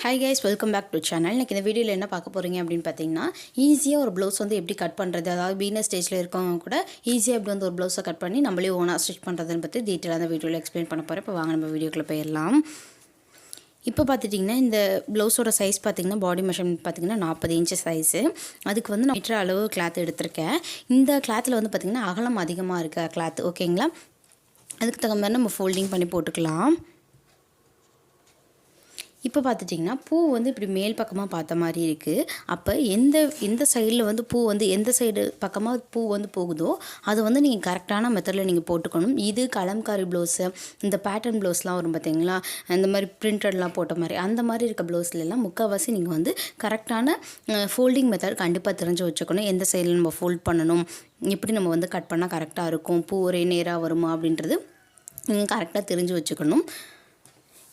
Hi guys welcome back to channel இன்றைக்கி இந்த வீடியோவில் என்ன பார்க்க போகிறீங்க அப்படின்னு பார்த்தீங்கன்னா ஈஸியாக ஒரு ப்ளவுஸ் வந்து எப்படி கட் பண்ணுறது அதாவது பீனர் ஸ்டேஜில் இருக்கவங்க கூட ஈஸியாக எப்படி வந்து ஒரு ப்ளவுஸை கட் பண்ணி நம்மளே ஓனாக ஸ்டிச் பண்ணுறதுன்னு பற்றி டீட்டெயிலாக அந்த வீடியோவில் எக்ஸ்பிளைன் பண்ண போகிறேன் இப்போ வாங்க நம்ம வீடியோக்குள்ளே போயிடலாம். இப்போ பார்த்துட்டிங்கன்னா இந்த ப்ளவுஸோட சைஸ் பார்த்திங்கன்னா பாடி மெஷர்மெண்ட் பார்த்திங்கன்னா நாற்பது இன்ச்சு சைஸு அதுக்கு வந்து நான் மீட்டர் அளவு கிளாத் எடுத்திருக்கேன். இந்த கிளாத்தில் வந்து பார்த்திங்கன்னா அகலம் அதிகமாக இருக்கா கிளாத் ஓகேங்களா அதுக்கு தகுந்த மாதிரி நம்ம ஃபோல்டிங் பண்ணி போட்டுக்கலாம். இப்போ பார்த்துட்டிங்கன்னா பூ வந்து இப்படி மேல் பக்கமாக பார்த்த மாதிரி இருக்குது அப்போ எந்த எந்த சைடில் வந்து பூ வந்து எந்த சைடு பக்கமாக பூ வந்து போகுதோ அதை வந்து நீங்கள் கரெக்டான மெத்தடில் நீங்கள் போட்டுக்கணும். இது கலம்காரி ப்ளவுஸு இந்த பேட்டர்ன் ப்ளவுஸ்லாம் வரும் பார்த்தீங்களா இந்த மாதிரி பிரிண்டட்லாம் போட்ட மாதிரி. அந்த மாதிரி இருக்க ப்ளவுஸ்லாம் முக்கால்வாசி நீங்கள் வந்து கரெக்டான ஃபோல்டிங் மெத்தட் கண்டிப்பாக தெரிஞ்சு வச்சுக்கணும். எந்த சைடில் நம்ம ஃபோல்ட் பண்ணணும் எப்படி நம்ம வந்து கட் பண்ணால் கரெக்டாக இருக்கும் பூ ஒரே நேராக வருமா அப்படின்றது நீங்கள் கரெக்டாக தெரிஞ்சு வச்சுக்கணும்.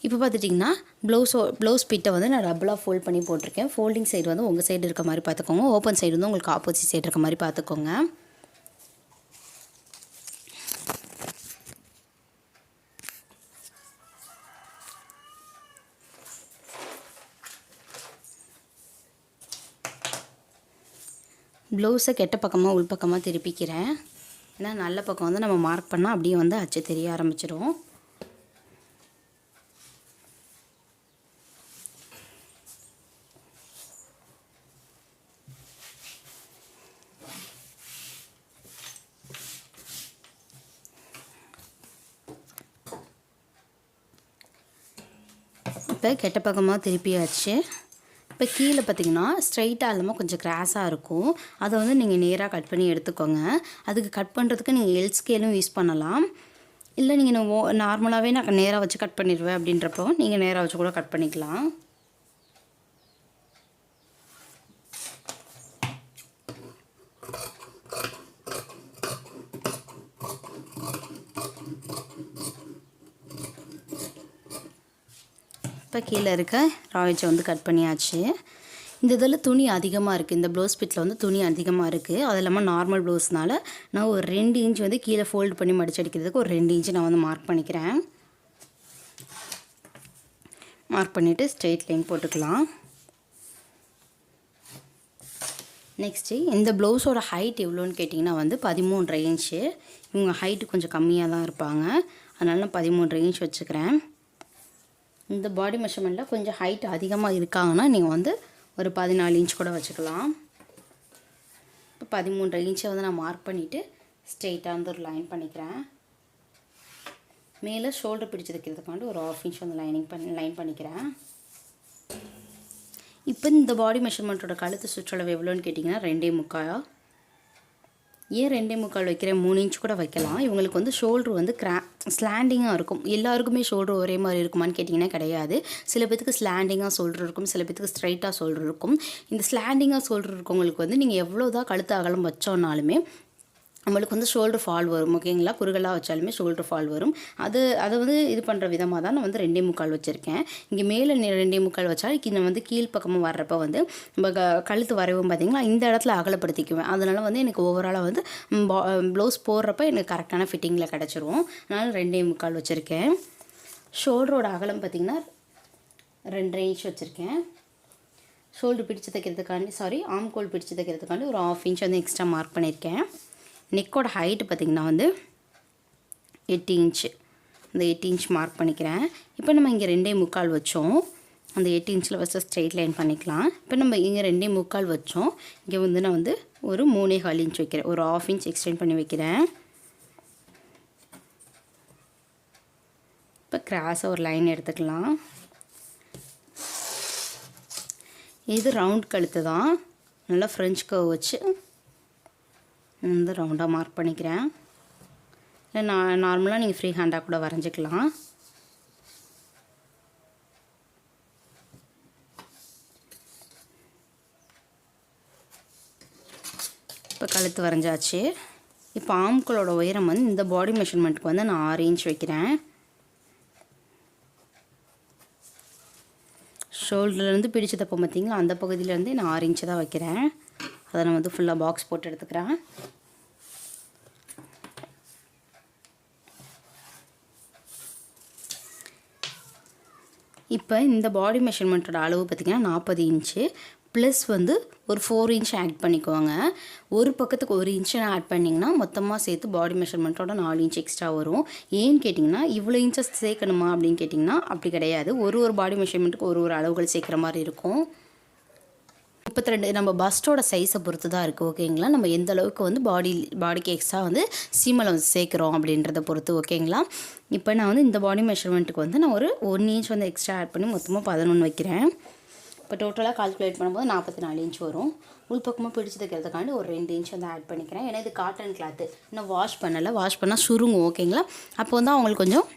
இப்போ பார்த்துட்டிங்கன்னா ப்ளவுஸோ ப்ளவுஸ் பிட்டை வந்து நான் டபுளாக ஃபோல்ட் பண்ணி போட்டிருக்கேன். ஃபோல்டிங் சைடு வந்து உங்கள் சைடு இருக்க மாதிரி பார்த்துக்கோங்க. ஓப்பன் சைடு வந்து உங்களுக்கு ஆப்போசிட் சைடு இருக்க மாதிரி பார்த்துக்கோங்க. ப்ளவுஸை கெட்ட பக்கமாக உள் பக்கமாக திருப்பிக்கிறேன். ஏன்னா நல்ல பக்கம் வந்து நம்ம மார்க் பண்ணால் அப்படியே வந்து அச்சு தெரிய ஆரம்பிச்சிடும் இப்போ கெட்ட பக்கமாக திருப்பியாச்சு. இப்போ கீழே பார்த்தீங்கன்னா ஸ்ட்ரைட்டாக இல்லாமல் கொஞ்சம் கிராஸாக இருக்கும். அதை வந்து நீங்கள் நேராக கட் பண்ணி எடுத்துக்கோங்க. அதுக்கு கட் பண்ணுறதுக்கு நீங்கள் எல் ஸ்கேலும் யூஸ் பண்ணலாம். இல்லை நீங்கள் நார்மலாகவே நான் நேராக வச்சு கட் பண்ணிடுவேன் அப்படின்றப்போ நீங்கள் நேராக வச்சு கூட கட் பண்ணிக்கலாம். இப்போ கீழே இருக்க ராயச்சை வந்து கட் பண்ணியாச்சு. இந்த இதில் துணி அதிகமாக இருக்குது. இந்த ப்ளவுஸ் பிட்டில் வந்து துணி அதிகமாக இருக்குது. அது இல்லாமல் நார்மல் ப்ளவுஸ்னால நான் ஒரு ரெண்டு இன்ச் வந்து கீழே ஃபோல்டு பண்ணி மடிச்சு அடிக்கிறதுக்கு ஒரு ரெண்டு இன்ச்சு நான் வந்து மார்க் பண்ணிக்கிறேன். மார்க் பண்ணிவிட்டு ஸ்ட்ரெயிட் லைன் போட்டுக்கலாம். நெக்ஸ்ட்டு இந்த ப்ளவுஸோட ஹைட் எவ்வளோன்னு கேட்டிங்கன்னா வந்து பதிமூன்றரை இன்ச்சு இவங்க ஹைட்டு கொஞ்சம் கம்மியாக தான் இருப்பாங்க. அதனால் நான் பதிமூன்றரை இன்ச் வச்சுக்கிறேன். இந்த பாடி மெஷர்மெண்ட்டில் கொஞ்சம் ஹைட் அதிகமாக இருக்காங்கன்னா நீங்கள் வந்து ஒரு பதினாலு இன்ச் கூட வச்சுக்கலாம். இப்போ பதிமூன்றரை இன்ச்சை வந்து நான் மார்க் பண்ணிவிட்டு ஸ்ட்ரெயிட்டாக வந்து ஒரு லைன் பண்ணிக்கிறேன். மேலே ஷோல்டர் பிடிச்சி தைக்கிறதுக்காண்டி ஒரு ஆஃப் இன்ச் வந்து லைனிங் பண்ணி லைன் பண்ணிக்கிறேன். இப்போ இந்த பாடி மெஷர்மெண்ட்டோட கழுத்து சுற்றளவு எவ்வளோன்னு கேட்டிங்கன்னா ரெண்டே முக்காயா? ஏன் ரெண்டே முக்கால் வைக்கிறேன்? மூணு இன்ச் கூட வைக்கலாம். இவங்களுக்கு வந்து ஷோல்ட்ரு வந்து கிரா ஸ்லாண்டிங்காக இருக்கும். எல்லாருக்குமே ஷோல்ட்ரு ஒரே மாதிரி இருக்குமான்னு கேட்டிங்கன்னா கிடையாது. சில பேத்துக்கு ஸ்லாண்டிங்காக ஷோல்ட்ரு இருக்கும். சில பேத்துக்கு ஸ்ட்ரைட்டாக ஷோல்ட்ரு இருக்கும். இந்த ஸ்லாண்டிங்காக ஷோல்ட்ரு இருக்கவங்களுக்கு வந்து நீங்கள் எவ்வளோ தான் கழுத்து அகலம் வச்சோன்னாலுமே நம்மளுக்கு வந்து ஷோல்டர் ஃபால் வரும். ஓகேங்களா குறுகலாக வச்சாலுமே ஷோல்டர் ஃபால் வரும். அது அதை வந்து இது பண்ணுற விதமாக தான் நான் வந்து ரெண்டே முக்கால் வச்சுருக்கேன். இங்கே மேலே ரெண்டே முக்கால் வச்சால் கீழே வந்து கீழ் பக்கமாக வர்றப்ப வந்து நம்ம க கழுத்து வரைவும் பார்த்திங்கன்னா இந்த இடத்துல அகலப்படுத்திக்குவேன். அதனால் வந்து எனக்கு ஓவராலாக வந்து ப்ளவுஸ் போடுறப்ப எனக்கு கரெக்டான ஃபிட்டிங்கில் கிடச்சிரும். அதனால் ரெண்டே முக்கால் வச்சுருக்கேன். ஷோல்டரோட அகலம் பார்த்திங்கன்னா ரெண்டரை இன்ச் வச்சுருக்கேன். ஷோல்டர் பிடிச்சு தைக்கிறதுக்காண்டி சாரி ஆம் கோல் பிடிச்சு தைக்கிறதுக்காண்டி ஒரு ஆஃப் இன்ச் வந்து எக்ஸ்ட்ரா மார்க் பண்ணியிருக்கேன் நெக்கோட ஹைட்டு பார்த்திங்கன்னா வந்து எட்டு இன்ச்சு அந்த எட்டு இன்ச் மார்க் பண்ணிக்கிறேன். இப்போ நம்ம இங்கே ரெண்டே முக்கால் வச்சோம். அந்த எட்டு இன்ச்சில் ஃபஸ்ட்டு ஸ்ட்ரெயிட் லைன் பண்ணிக்கலாம். இப்போ நம்ம இங்கே ரெண்டே முக்கால் வச்சோம். இங்கே வந்து நான் வந்து ஒரு மூணே கால் இன்ச் வைக்கிறேன். ஒரு ஆஃப் இன்ச் எக்ஸ்டெண்ட் பண்ணி வைக்கிறேன். இப்போ கிராஸாக ஒரு லைன் எடுத்துக்கலாம். இது ரவுண்ட் கழுத்து தான் நல்லா ஃப்ரெஞ்ச் கவ் வச்சு வந்து ரவுண்டாக மார்க் பண்ணிக்கிறேன். இல்லை நான் நார்மலாக நீங்கள் ஃப்ரீ ஹேண்டாக கூட வரைஞ்சிக்கலாம். இப்போ கழுத்து வரைஞ்சாச்சு. இப்போ ஆம்களோட உயரம் வந்து இந்த பாடி மெஷர்மெண்ட்டுக்கு வந்து நான் ஆறு இன்ச் வைக்கிறேன். ஷோல்டர்லேருந்து பிடிச்ச தப்போம் பார்த்தீங்களா அந்த பகுதியிலேருந்து நான் ஆறு இன்ச்சு தான் வைக்கிறேன். அதை நான் வந்து ஃபுல்லாக பாக்ஸ் போட்டு எடுத்துக்கிறேன். இப்போ இந்த பாடி மெஷர்மெண்ட்டோட அளவு பார்த்திங்கன்னா நாற்பது இன்ச்சு. ப்ளஸ் வந்து ஒரு ஃபோர் இன்ச் ஆட் பண்ணிக்குவாங்க ஒரு பக்கத்துக்கு ஒரு இன்ச்சு ஆட் பண்ணிங்கன்னா மொத்தமாக சேர்த்து பாடி மெஷர்மெண்ட்டோட நாலு இன்ச் எக்ஸ்ட்ரா வரும். ஏன்னு கேட்டிங்கன்னா இவ்வளோ இன்ச்சஸ் சேர்க்கணுமா அப்படின்னு கேட்டிங்கன்னா அப்படி கிடையாது. ஒரு ஒரு பாடி மெஷர்மெண்ட்டுக்கு ஒரு ஒரு அளவுகள் சேர்க்குற மாதிரி இருக்கும். முப்பத்தி ரெண்டு நம்ம பஸ்டோட சைஸை பொறுத்து தான் இருக்குது ஓகேங்களா நம்ம எந்த அளவுக்கு வந்து பாடி பாடிக்கு எக்ஸ்ட்ரா வந்து சீமலை வந்து சேர்க்குறோம் அப்படின்றத பொறுத்து ஓகேங்களா இப்போ நான் வந்து இந்த பாடி மெஷர்மெண்ட்டுக்கு வந்து நான் ஒரு ஒன் இன்ச் வந்து எக்ஸ்ட்ரா ஆட் பண்ணி மொத்தமாக பதினொன்று வைக்கிறேன். இப்போ டோட்டலாக கால்குலேட் பண்ணும்போது நாற்பத்தி நாலு இன்ச் வரும். உள்பக்கமாக பிடிச்சி தைக்கிறதுக்காண்டி ஒரு ரெண்டு இன்ச் வந்து ஆட் பண்ணிக்கிறேன். ஏன்னா இது காட்டன் கிளாத்து இன்னும் வாஷ் பண்ணலை. வாஷ் பண்ணால் சுருங்கும் ஓகேங்களா அப்போ வந்து அவங்களுக்கு கொஞ்சம்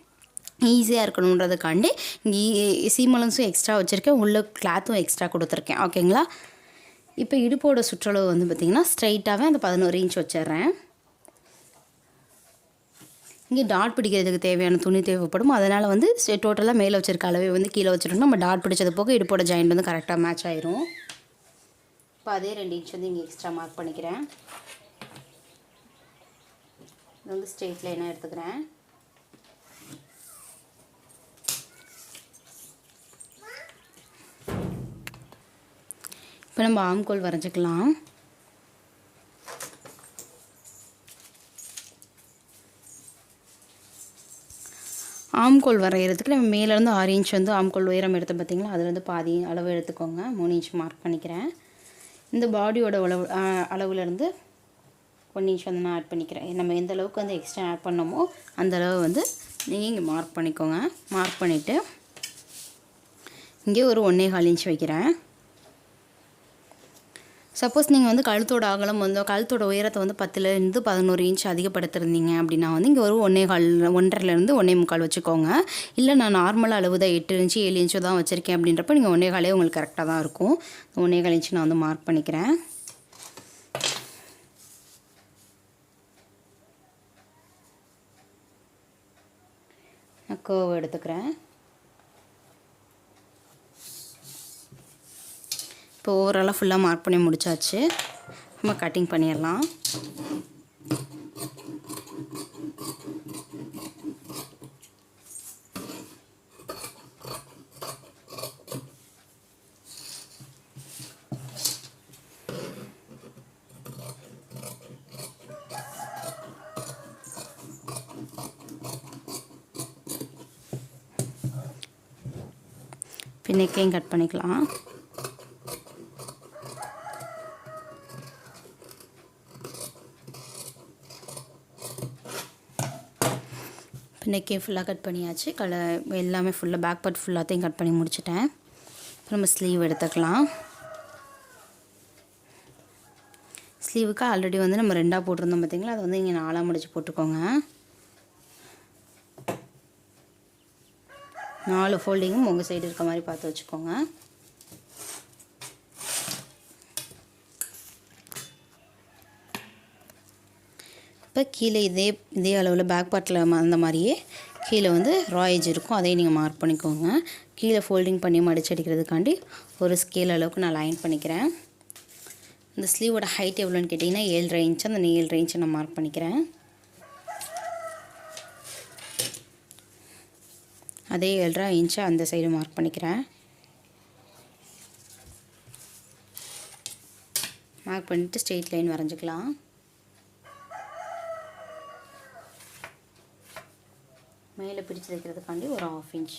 ஈஸியாக இருக்கணுன்றதுக்காண்டி இங்கே சீமலன்ஸும் எக்ஸ்ட்ரா வச்சுருக்கேன். உள்ள கிளாத்தும் எக்ஸ்ட்ரா கொடுத்துருக்கேன் ஓகேங்களா இப்போ இடுப்போட சுற்றளவு வந்து பார்த்திங்கன்னா ஸ்ட்ரைட்டாகவே அந்த பதினோரு இன்ச் வச்சிடுறேன். இங்கே டாட் பிடிக்கிறதுக்கு தேவையான துணி தேவைப்படும். அதனால் வந்து டோட்டலாக மேலே வச்சிருக்க அளவே வந்து கீழே வச்சுட்டோம் நம்ம டாட் பிடிச்சது போக இடுப்போட ஜாயிண்ட் வந்து கரெக்டாக மேட்ச் ஆயிரும். இப்போ அதே ரெண்டு இன்ச் வந்து இங்கே எக்ஸ்ட்ரா மார்க் பண்ணிக்கிறேன். இது வந்து ஸ்ட்ரெயிட் லைனாக எடுத்துக்கிறேன். இப்போ நம்ம ஆம்கோல் வரைஞ்சிக்கலாம். ஆம்கோல் வரைகிறதுக்கு நம்ம மேலேருந்து ஆறு இன்ச் வந்து ஆம்கோல் உயரம் எடுத்து பார்த்தீங்களா? அதுலேருந்து பாதி அளவு எடுத்துக்கோங்க. மூணு இன்ச் மார்க் பண்ணிக்கிறேன். இந்த பாடியோட அளவு அளவுலேருந்து ஒன் இன்ச் வந்து நான் ஆட் பண்ணிக்கிறேன். நம்ம எந்த அளவுக்கு வந்து எக்ஸ்ட்ரா ஆட் பண்ணோமோ அந்த அளவு வந்து நீங்கள் இங்கே மார்க் பண்ணிக்கோங்க. மார்க் பண்ணிவிட்டு இங்கே ஒரு ஒன்றே கால் இன்ச் வைக்கிறேன். சப்போஸ் நீங்கள் வந்து கழுத்தோட அகலம் வந்து கழுத்தோட உயரத்தை வந்து பத்துலேருந்து பதினோரு இன்ச் அதிகப்படுத்திருந்தீங்க அப்படின்னா வந்து இங்கே ஒரு ஒன்றே கால் ஒன்றரைலேருந்து ஒன்றே முக்கால் வச்சுக்கோங்க. இல்லை நான் நார்மல் அளவு தான் எட்டு இன்ச்சு ஏழு இன்ச்சு தான் வச்சுருக்கேன் அப்படின்றப்ப நீங்கள் ஒன்றே காலே உங்களுக்கு கரெக்டாக தான் இருக்கும். ஒன்றே கால் இன்ச்சு நான் வந்து மார்க் பண்ணிக்கிறேன். நான் கேர்வ் எடுத்துக்கிறேன். இப்போ ஓவராலாக ஃபுல்லாக மார்க் பண்ணி முடிச்சாச்சு. நம்ம கட்டிங் பண்ணிடலாம். பின்னைக்கையும் கட் பண்ணிக்கலாம். நெக்கே ஃபுல்லாக கட் பண்ணியாச்சு. கலர் எல்லாமே ஃபுல்லாக பேக் பார்ட் ஃபுல்லாத்தையும் கட் பண்ணி முடிச்சிட்டேன். இப்போ நம்ம ஸ்லீவ் எடுத்துக்கலாம். ஸ்லீவுக்கு ஆல்ரெடி வந்து நம்ம ரெண்டாக போட்டிருந்தோம் பார்த்திங்களா? அதை வந்து இங்கே நாலாக முடிச்சு போட்டுக்கோங்க. நாலு ஃபோல்டிங்கும் உங்கள் சைடு இருக்க மாதிரி பார்த்து வச்சுக்கோங்க. இப்போ கீழே இதே இதே அளவில் பேக் பார்ட்டில் அந்த மாதிரியே கீழே வந்து ராயேஜ் இருக்கும். அதையும் நீங்கள் மார்க் பண்ணிக்கோங்க. கீழே ஃபோல்டிங் பண்ணி மடிச்சு அடிக்கிறதுக்காண்டி ஒரு ஸ்கேல் அளவுக்கு நான் லைன் பண்ணிக்கிறேன். இந்த ஸ்லீவோட ஹைட் எவ்வளோன்னு கேட்டிங்கன்னா ஏழரை இன்ச் அந்த ஏழு இன்ச்சை நான் மார்க் பண்ணிக்கிறேன். அதே ஏழரை இன்ச்சை அந்த சைடு மார்க் பண்ணிக்கிறேன். மார்க் பண்ணிவிட்டு ஸ்ட்ரெயிட் லைன் வரைஞ்சிக்கலாம். மேலே பிரித்து தைக்கிறதுக்காண்டி ஒரு ஆஃப் இன்ச்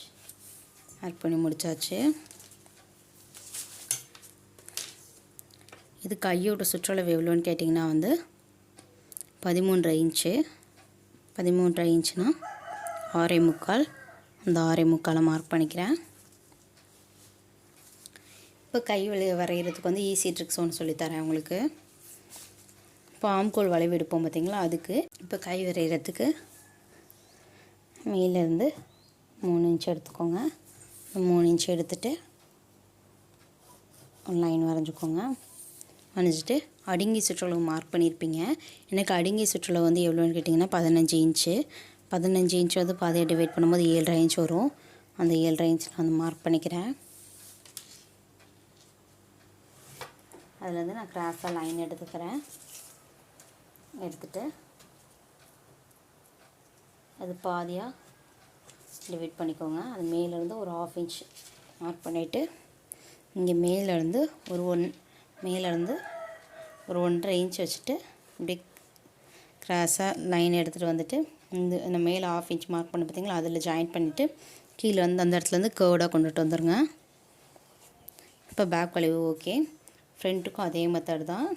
ஆட் பண்ணி முடிச்சாச்சு. இது கையோட சுற்றளவு எவ்வளோன்னு கேட்டிங்கன்னா வந்து பதிமூன்றரை இன்ச்சு பதிமூன்றரை இன்ச்சுனா ஆறே முக்கால். அந்த ஆறே முக்காலை மார்க் பண்ணிக்கிறேன். இப்போ கை வலி வரைகிறதுக்கு வந்து ஈஸி ட்ரிக்ஸ் ஒன்று சொல்லித்தரேன் உங்களுக்கு. இப்போ ஆம்கோல் வளைவு எடுப்போம் பார்த்தீங்களா? அதுக்கு இப்போ கை வரைகிறதுக்கு மேலேருந்து மூணு இன்ச் எடுத்துக்கோங்க. மூணு இன்ச் எடுத்துகிட்டு ஒரு லைன் வரைஞ்சிக்கோங்க. வரைஞ்சிட்டு அடுங்கி சுற்றளவு மார்க் பண்ணியிருப்பீங்க. எனக்கு அடுங்கி சுற்றளவு வந்து எவ்வளோன்னு கேட்டிங்கன்னா பதினஞ்சு இன்ச்சு பதினஞ்சு இன்ச் வந்து பாதையை டிவைட் பண்ணும்போது ஏழரை இன்ச் வரும். அந்த ஏழரை இன்ச் நான் வந்து மார்க் பண்ணிக்கிறேன். அதுலேருந்து நான் கிராஸாக லைன் எடுத்துக்கிறேன். எடுத்துகிட்டு அது பாதியாக டிவைட் பண்ணிக்கோங்க. அது மேலேருந்து ஒரு ஆஃப் இன்ச் மார்க் பண்ணிவிட்டு இங்கே மேலேருந்து ஒரு ஒன் மேலேருந்து ஒரு ஒன்றரை இன்ச் வச்சுட்டு இப்படி கிராஸாக லைன் எடுத்துகிட்டு வந்துட்டு இந்த இந்த மேலே ஆஃப் இன்ச் மார்க் பண்ணி பார்த்தீங்களா? அதில் ஜாயின் பண்ணிவிட்டு கீழே வந்து அந்த இடத்துலேருந்து கேர்டாக கொண்டுட்டு வந்துடுங்க இப்போ பேக் வளைவு ஓகே ஃப்ரண்ட்டுக்கும் அதே மெத்தட் தான்.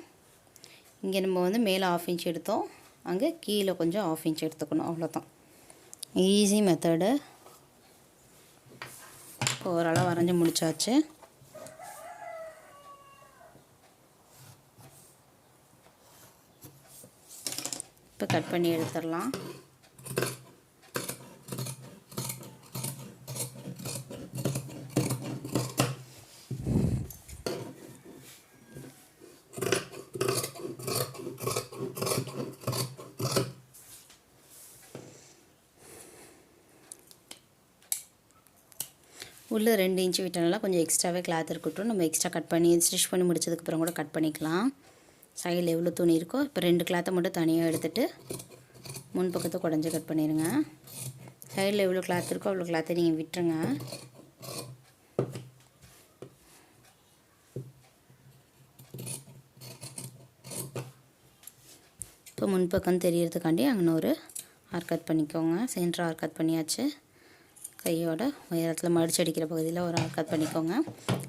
இங்கே நம்ம வந்து மேலே ஆஃப் இன்ச் எடுத்தோம். அங்கே கீழே கொஞ்சம் ஆஃப் இன்ச் எடுத்துக்கணும் அவ்வளோதான் ஈஸி மெத்தடு இப்போ ஓரளவு வரைஞ்சி முடிச்சாச்சு. இப்போ கட் பண்ணி எடுத்துடலாம். உள்ளே ரெண்டு இன்ச்சு விட்டனால கொஞ்சம் எக்ஸ்ட்ராவே கிளாத் இருக்கட்டும். நம்ம எக்ஸ்ட்ரா கட் பண்ணி ஸ்டிச் பண்ணி முடிச்சதுக்கப்புறம் கூட கட் பண்ணிக்கலாம். சைடில் எவ்வளோ துணி இருக்கோ இப்போ ரெண்டு கிளாத்தை மட்டும் தனியாக எடுத்துகிட்டு முன் பக்கத்தை குடஞ்சி கட் பண்ணிடுங்க சைடில் எவ்வளோ கிளாத் இருக்கோ அவ்வளோ கிளாத்தை நீங்கள் விட்டுருங்க. இப்போ முன்பக்கம் தெரியறதுக்காண்டி அங்கே ஒரு ஆர் கட் பண்ணிக்கோங்க. சென்டர் ஆர் கட் பண்ணியாச்சு. கையோட உயரத்தில் மடிச்சு அடிக்கிற பகுதியில் ஒரு ஆள் கட் பண்ணிக்கோங்க.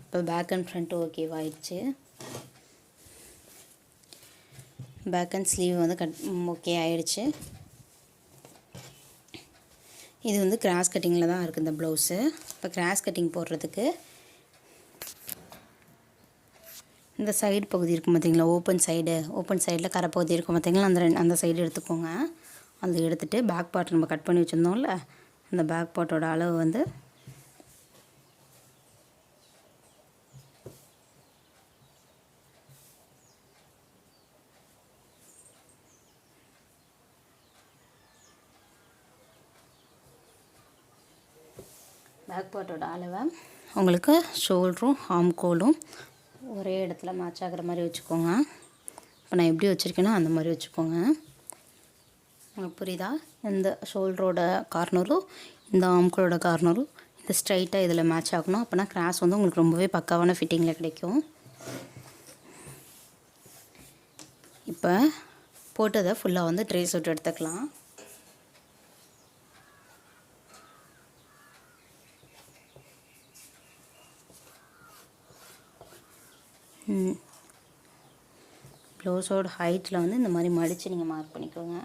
இப்போ பேக் அண்ட் ஃப்ரண்ட் ஓகேவாயிடுச்சு பேக் அண்ட் ஸ்லீவ் வந்து கட் ஓகே ஆயிடுச்சு. இது வந்து கிராஸ் கட்டிங்கில் தான் இருக்குது இந்த ப்ளவுஸு இப்போ கிராஸ் கட்டிங் போடுறதுக்கு இந்த சைடு பகுதி இருக்கும் பார்த்தீங்களா ஓப்பன் சைடு ஓப்பன் சைடில் கரை பகுதி இருக்கும் பார்த்தீங்களா அந்த ரெண்டு அந்த சைடு எடுத்துக்கோங்க. அது எடுத்துகிட்டு பேக் பார்ட் நம்ம கட் பண்ணி வச்சுருந்தோம்ல அந்த பேக் பாட்டோட அளவு வந்து பேக் பாட்டோட அளவை உங்களுக்கு ஷோல்டரும் ஆம்கோலும் ஒரே இடத்துல மேட்ச் ஆகிற மாதிரி வச்சுக்கோங்க. இப்போ நான் எப்படி வச்சுருக்கேனோ அந்த மாதிரி வச்சுக்கோங்க. உங்களுக்கு புரியுதா? இந்த ஷோல்டரோட கார்னரும் இந்த ஆம்களோட கார்னரும் இந்த ஸ்ட்ரைட்டாக இதில் மேட்ச் ஆகணும். அப்போனா கிராஸ் வந்து உங்களுக்கு ரொம்பவே பக்காவான ஃபிட்டிங்கில் கிடைக்கும். இப்போ போட்டதை ஃபுல்லாக வந்து ட்ரேஸ் விட்டு எடுத்துக்கலாம். ப்ளவுஸோட ஹைட்டில் வந்து இந்த மாதிரி மடித்து நீங்கள் மார்க் பண்ணிக்கோங்க.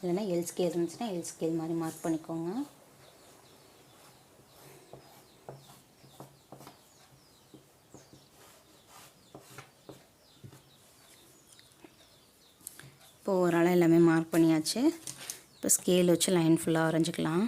இல்லைன்னா எல் ஸ்கேல் இருந்துச்சுன்னா எல் ஸ்கேல் மாதிரி மார்க் பண்ணிக்கோங்க. இப்போ ஓரளவு எல்லாமே மார்க் பண்ணியாச்சு. இப்போ ஸ்கேல் வச்சு லைன் ஃபுல்லாக வரைஞ்சிக்கலாம்.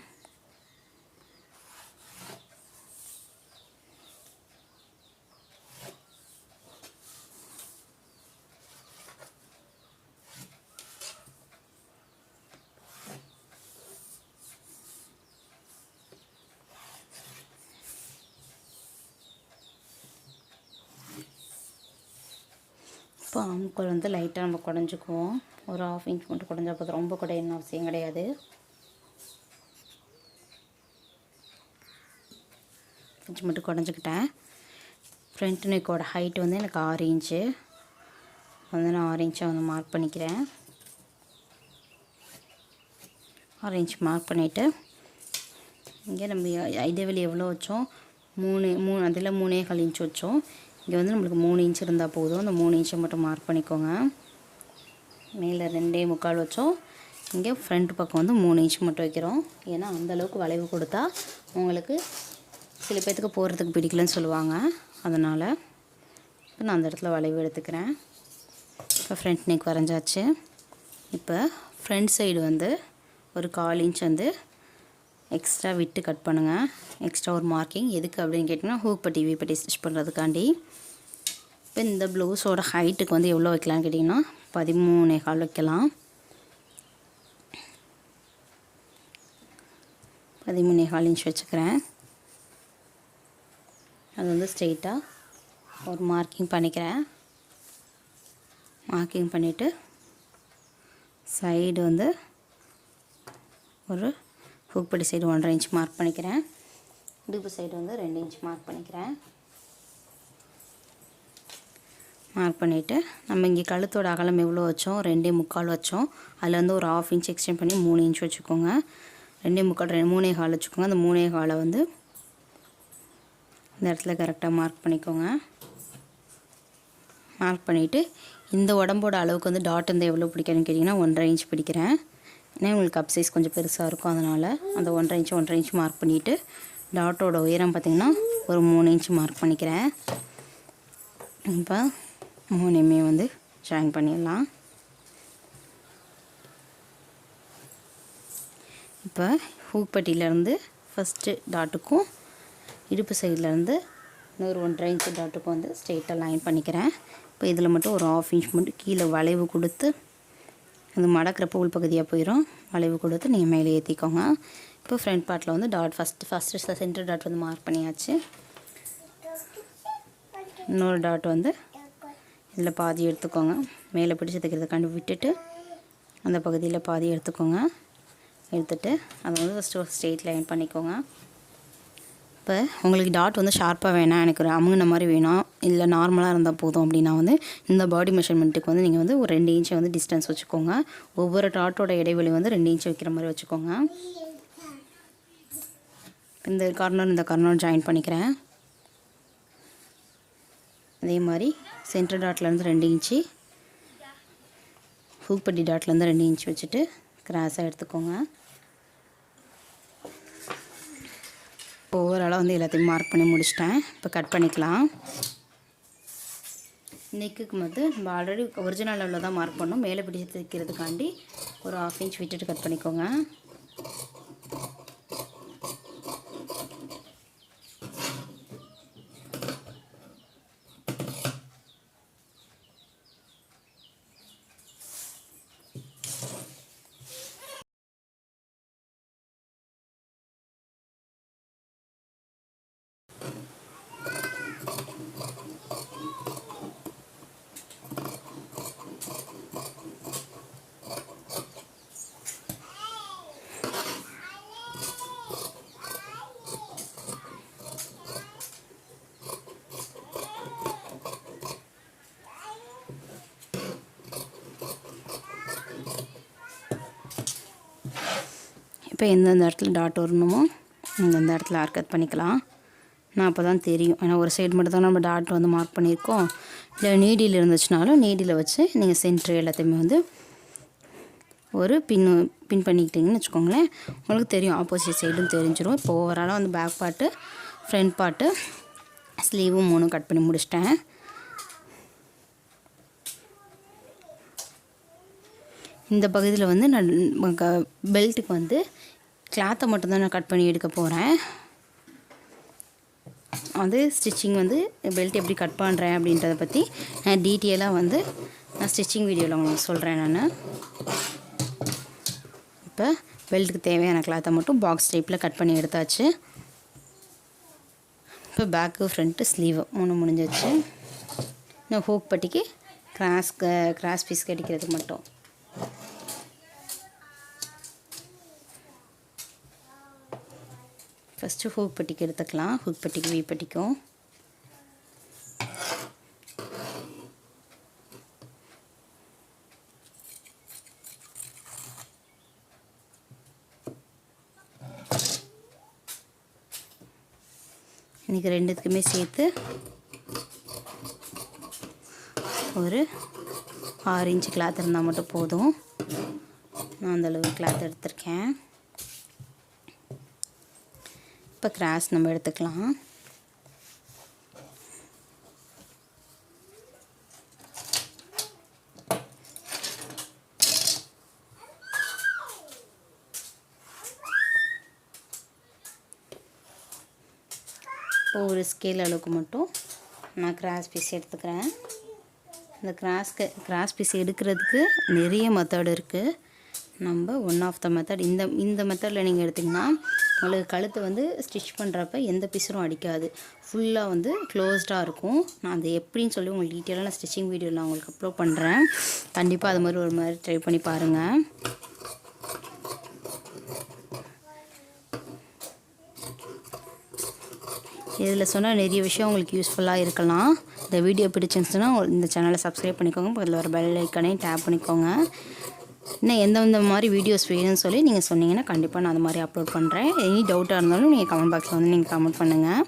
இப்போ ஆம்கோல் வந்து லைட்டாக நம்ம குடஞ்சிக்குவோம். ஒரு ஆஃப் இன்ச் மட்டும் குடஞ்சா போதும். ரொம்ப குடையணும் அவசியம் கிடையாது. இன்ச் மட்டும் குடஞ்சிக்கிட்டேன். ஃப்ரண்ட் நெக்கோட ஹைட் வந்து எனக்கு ஆறு இன்ச்சு வந்து நான் ஆறு இன்ச்சை வந்து மார்க் பண்ணிக்கிறேன். ஆறு இன்ச் மார்க் பண்ணிவிட்டு இங்கே நம்ம இடைவெளி எவ்வளோ வச்சோம்? மூணு மூணு அதில் மூணே கால் இன்ச் வச்சோம். இங்கே வந்து நம்மளுக்கு மூணு இன்ச் இருந்தால் போதும். அந்த மூணு இன்ச்சை மட்டும் மார்க் பண்ணிக்கோங்க. மேலே ரெண்டே முக்கால் வச்சோம். இங்கே ஃப்ரண்ட் பக்கம் வந்து மூணு இன்ச் மட்டும் வைக்கிறோம். ஏன்னா அந்தளவுக்கு வளைவு கொடுத்தா உங்களுக்கு சில பேர்த்துக்கு போகிறதுக்கு பிடிக்கலன்னு சொல்லுவாங்க. அதனால் இப்போ நான் அந்த இடத்துல வளைவு எடுத்துக்கிறேன். இப்போ ஃப்ரண்ட் நெக் வரைஞ்சாச்சு. இப்போ ஃப்ரண்ட் சைடு வந்து ஒரு கால் இன்ச் வந்து எக்ஸ்ட்ரா விட்டு கட் பண்ணுங்கள் எக்ஸ்ட்ரா ஒரு மார்க்கிங் எதுக்கு அப்படின்னு கேட்டிங்கன்னா ஹூக் பட்டி வீப்பட்டி ஸ்டிச் பண்ணுறதுக்காண்டி இப்போ இந்த ப்ளவுஸோட ஹைட்டுக்கு வந்து எவ்வளோ வைக்கலான்னு கேட்டிங்கன்னா பதிமூணே கால் வைக்கலாம். பதிமூணே கால் இன்ச் வச்சுக்கிறேன். அது வந்து ஸ்ட்ரெயிட்டாக ஒரு மார்க்கிங் பண்ணிக்கிறேன். மார்க்கிங் பண்ணிவிட்டு சைடு வந்து ஒரு ஹூக்படி சைடு ஒன்றரை இன்ச் மார்க் பண்ணிக்கிறேன். இடுப்பு சைடு வந்து ரெண்டு இன்ச் மார்க் பண்ணிக்கிறேன். மார்க் பண்ணிவிட்டு நம்ம இங்கே கழுத்தோட அகலம் எவ்வளோ வச்சோம்? ரெண்டே முக்கால் வச்சோம். அதில் வந்து ஒரு ஆஃப் இன்ச் எக்ஸ்டெண்ட் பண்ணி மூணு இன்ச் வச்சுக்கோங்க. ரெண்டே முக்கால் ரெண்டு மூணே கால் வச்சுக்கோங்க. அந்த மூணே காலை வந்து இந்த இடத்துல கரெக்டாக மார்க் பண்ணிக்கோங்க. மார்க் பண்ணிவிட்டு இந்த உடம்போட அளவுக்கு வந்து டாட் வந்து எவ்வளோ பிடிக்கணும்னு கேட்டிங்கன்னா ஒன்றரை இன்ச் பிடிக்கிறேன். ஏன்னா உங்களுக்கு கப் சைஸ் கொஞ்சம் பெருசாக இருக்கும். அதனால் அந்த ஒன்றரை இன்ச் ஒன்றரை இன்ச் மார்க் பண்ணிவிட்டு டாட்டோட உயரம் பார்த்திங்கன்னா ஒரு மூணு இன்ச் மார்க் பண்ணிக்கிறேன். இப்போ மூணுமே வந்து ஜாயின் பண்ணிடலாம். இப்போ ஹூக்பட்டியிலேருந்து ஃபஸ்ட்டு டாட்டுக்கும் இடுப்பு சைட்லேருந்து இன்னொரு ஒன்றரை இன்ச்சு டாட்டுக்கும் வந்து ஸ்ட்ரெயிட்டாக லைன் பண்ணிக்கிறேன். இப்போ இதில் மட்டும் ஒரு ஆஃப் இன்ச் மட்டும் கீழே வளைவு கொடுத்து அது மடக்கிறப்ப உள்பகுதியாக போயிடும் வளைவு கொடுத்து நீங்கள் மேலே ஏற்றிக்கோங்க இப்போ ஃப்ரண்ட் பார்ட்டில் வந்து dot first first centre dot வந்து மார்க் பண்ணியாச்சு. இன்னொரு டாட் வந்து இதில் பாதி எடுத்துக்கோங்க. மேலே பிடிச்சி தைக்கிறதுக்காண்டி விட்டுட்டு அந்த பகுதியில் பாதி எடுத்துக்கோங்க. எடுத்துட்டு அதை வந்து ஃபஸ்ட்டு ஒரு ஸ்ட்ரெயிட் லைன் பண்ணிக்கோங்க. இப்போ உங்களுக்கு டாட் வந்து ஷார்ப்பாக வேணாம். எனக்கு ஒரு அமுங்கின மாதிரி வேணும். இல்லை நார்மலாக இருந்தால் போதும் அப்படின்னா வந்து இந்த பாடி மெஷர்மெண்ட்டுக்கு வந்து நீங்கள் வந்து ஒரு ரெண்டு இன்ச்சை வந்து டிஸ்டன்ஸ் வச்சுக்கோங்க. ஒவ்வொரு டாட்டோட இடைவெளி வந்து ரெண்டு இன்ச்சு வைக்கிற மாதிரி வச்சுக்கோங்க. இந்த கார்னர் இந்த கார்னர் ஜாயின் பண்ணிக்கிறேன். அதே மாதிரி சென்டர் டாட்லேருந்து ரெண்டு இன்ச்சு ஹூக்பட்டி டாட்லேருந்து ரெண்டு இன்ச் வச்சுட்டு கிராஸாக எடுத்துக்கோங்க. இப்போ ஓவராலாக வந்து எல்லாத்தையும் மார்க் பண்ணி முடிச்சிட்டேன். இப்போ கட் பண்ணிக்கலாம். நெக்குக்கு வந்து நம்ம ஆல்ரெடி ஒரிஜினல் அளவில் தான் மார்க் பண்ணோம். மேலே பிடிச்சி தைக்கிறதுக்காண்டி ஒரு ஆஃப் இன்ச் விட்டுட்டு கட் பண்ணிக்கோங்க. இப்போ எந்தெந்த இடத்துல டாட் வரணுமோ அந்தந்த இடத்துல ஆர்கட் பண்ணிக்கலாம். நான் அப்போ தான் தெரியும். ஏன்னா ஒரு சைடு மட்டும் தான் நம்ம டாட் வந்து மார்க் பண்ணியிருக்கோம். இல்லை நீடியில் இருந்துச்சுனாலும் நீடியில் வச்சு நீங்கள் சென்ட்ரு எல்லாத்தையுமே வந்து ஒரு பின் பின் பண்ணிக்கிட்டிங்கன்னு வச்சுக்கோங்களேன். உங்களுக்கு தெரியும். ஆப்போசிட் சைடும் தெரிஞ்சிடும் இப்போ ஓவராலாக வந்து பேக் பார்ட்டு ஃப்ரண்ட் பார்ட்டு ஸ்லீவும் மூணும் கட் பண்ணி முடிச்சிட்டேன். இந்த பகுதியில் வந்து நான் பெல்ட்டுக்கு வந்து கிளாத்தை மட்டும்தான் நான் கட் பண்ணி எடுக்க போகிறேன் வந்து ஸ்டிச்சிங் வந்து பெல்ட் எப்படி கட் பண்ணுறேன் அப்படின்றத பற்றி நான் டீட்டெயிலாக வந்து நான் ஸ்டிச்சிங் வீடியோவில் உங்களுக்கு சொல்கிறேன் நான். இப்போ பெல்ட்டுக்கு தேவையான கிளாத்தை மட்டும் பாக்ஸ் டைப்பில் கட் பண்ணி எடுத்தாச்சு. இப்போ பேக்கு ஃப்ரண்ட்டு ஸ்லீவு மூணு முடிஞ்சிச்சு இன்னும் ஹூக் பட்டிக்கு கிராஸ் கிராஸ் பீஸ் கடிக்கிறதுக்கு மட்டும். ஃபஸ்ட்டு ஹூக் பட்டிக்கு எடுத்துக்கலாம் ஹூக் பட்டிக்கு வீ பட்டிக்கும் இன்றைக்கி ரெண்டுத்துக்குமே சேர்த்து ஒரு ஆறு இன்ச்சு கிளாத் இருந்தால் மட்டும் போதும். நான் அந்தளவு கிளாத் எடுத்திருக்கேன். இப்போ கிராஸ் நம்ம எடுத்துக்கலாம். இப்போ ஒரு ஸ்கேல் அளவுக்கு மட்டும் நான் கிராஸ் பீஸ் எடுத்துக்கிறேன். இந்த கிராஸ்க்கு கிராஸ் பீஸ் எடுக்கிறதுக்கு நிறைய மெத்தட் இருக்குது நம்ம ஒன் ஆஃப் த மெத்தட் இந்த இந்த மெத்தடில் நீங்கள் எடுத்திங்கன்னா உங்களுக்கு கழுத்து வந்து ஸ்டிச் பண்ணுறப்ப எந்த பிசரும் அடிக்காது. ஃபுல்லாக வந்து க்ளோஸ்டாக இருக்கும். நான் அதை எப்படின்னு சொல்லி உங்களுக்கு டீட்டெயிலாக நான் ஸ்டிச்சிங் வீடியோ நான் உங்களுக்கு அப்லோட் பண்ணுறேன் கண்டிப்பாக அது மாதிரி ஒரு மாதிரி ட்ரை பண்ணி பாருங்கள் இதில் சொன்ன நிறைய விஷயம் உங்களுக்கு யூஸ்ஃபுல்லாக இருக்கலாம். இந்த வீடியோ பிடிச்சிருந்துச்சுன்னா இந்த சேனலை சப்ஸ்கிரைப் பண்ணிக்கோங்க. பக்கத்தில் ஒரு பெல் ஐக்கனையும் டேப் பண்ணிக்கோங்க. இன்னும் எந்தெந்த மாதிரி வீடியோஸ் வேணும்னு சொல்லி நீங்கள் சொன்னீங்கன்னா கண்டிப்பாக நான் அது மாதிரி அப்லோட் பண்ணுறேன் எனி டவுட்டாக இருந்தாலும் நீங்கள் கமெண்ட் பாக்ஸில் வந்து நீங்கள் கமெண்ட் பண்ணுங்கள்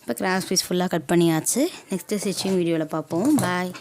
இப்போ கிராஸ் பீஸ் ஃபுல்லாக கட் பண்ணியாச்சு. நெக்ஸ்ட்டு ஸ்டிச்சிங் வீடியோவில் பார்ப்போம். பாய்